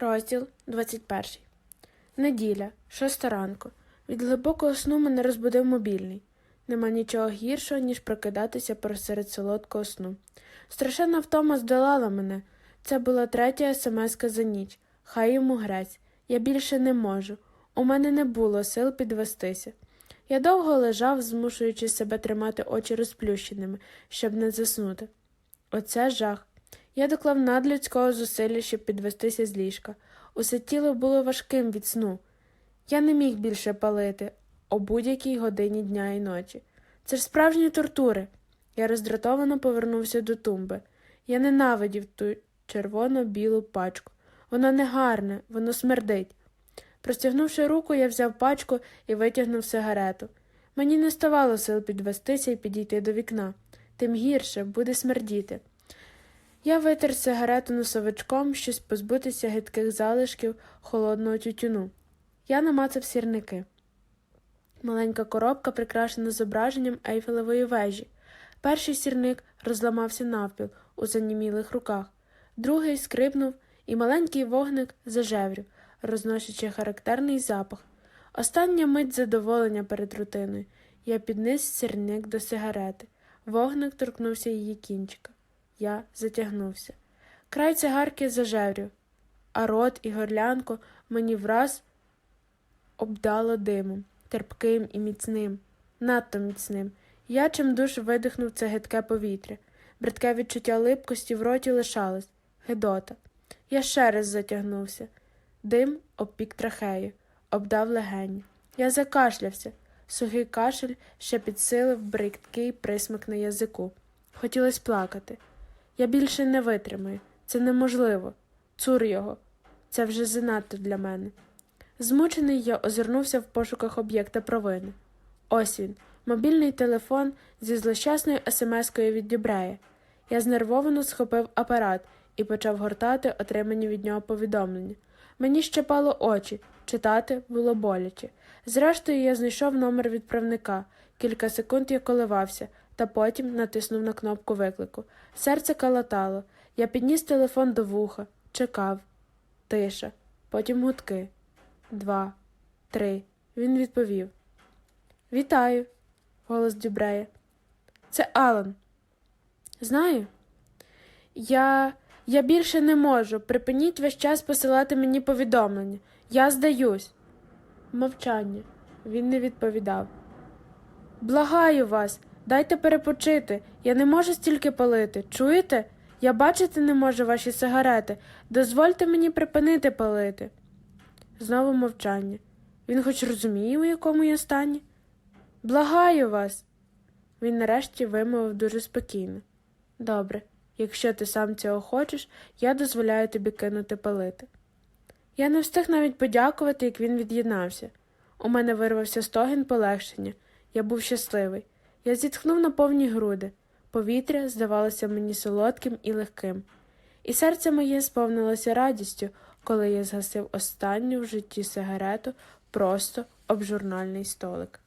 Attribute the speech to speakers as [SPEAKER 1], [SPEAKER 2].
[SPEAKER 1] Розділ 21. Неділя, шоста ранку. Від глибокого сну мене розбудив мобільний. Нема нічого гіршого, ніж прокидатися посеред солодкого сну. Страшенна втома здолала мене. Це була третя смска за ніч. Хай йому грець. Я більше не можу. У мене не було сил підвестися. Я довго лежав, змушуючи себе тримати очі розплющеними, щоб не заснути. Оце жах. Я доклав надлюдського зусилля, щоб підвестися з ліжка. Усе тіло було важким від сну. Я не міг більше палити о будь-якій годині дня і ночі. Це ж справжні тортури. Я роздратовано повернувся до тумби. Я ненавидів ту червоно-білу пачку. Воно не гарне, воно смердить. Простягнувши руку, я взяв пачку і витягнув сигарету. Мені не ставало сил підвестися і підійти до вікна. Тим гірше буде смердіти. Я витер сигарету носовичком, щось позбутися гидких залишків холодного тютюну. Я намацав сірники. Маленька коробка прикрашена зображенням ейфелевої вежі. Перший сірник розламався навпіл у занімілих руках, другий скрипнув, і маленький вогник зажеврів, розносячи характерний запах. Остання мить задоволення перед рутиною. Я підніс сірник до сигарети. Вогник торкнувся її кінчика. Я затягнувся. Край цигарки зажеврів, а рот і горлянку мені враз обдало димом, терпким і міцним, надто міцним. Я чимдуж видихнув це гидке повітря. Бридке відчуття липкості в роті лишалось. Гедота. Я ще раз затягнувся. Дим обпік трахею, обдав легені. Я закашлявся. Сухий кашель ще підсилив бридкий присмак на язику. Хотілося плакати. Я більше не витримаю. Це неможливо. Цур його. Це вже занадто для мене. Змучений я озирнувся в пошуках об'єкта провини. Ось він, мобільний телефон зі злощасною смс-кою від Дюбрея. Я знервовано схопив апарат і почав гортати отримані від нього повідомлення. Мені щепало очі, читати було боляче. Зрештою, я знайшов номер відправника. Кілька секунд я коливався, та потім натиснув на кнопку виклику. Серце калатало. Я підніс телефон до вуха, чекав. Тиша, потім гудки. Два, три. Він відповів. Вітаю, голос Дюбрея. Це Алан. Знаю. Я. Я більше не можу. Припиніть весь час посилати мені повідомлення. Я здаюсь. Мовчання. Він не відповідав. Благаю вас, дайте перепочити. Я не можу стільки палити. Чуєте? Я бачити не можу ваші сигарети. Дозвольте мені припинити палити. Знову мовчання. Він хоч розуміє, у якому я стані? Благаю вас. Він нарешті вимовив дуже спокійно. Добре, якщо ти сам цього хочеш, я дозволяю тобі кинути палити. Я не встиг навіть подякувати, як він від'єднався. У мене вирвався стогін полегшення. Я був щасливий. Я зітхнув на повні груди. Повітря здавалося мені солодким і легким. І серце моє сповнилося радістю, коли я згасив останню в житті сигарету просто об журнальний столик.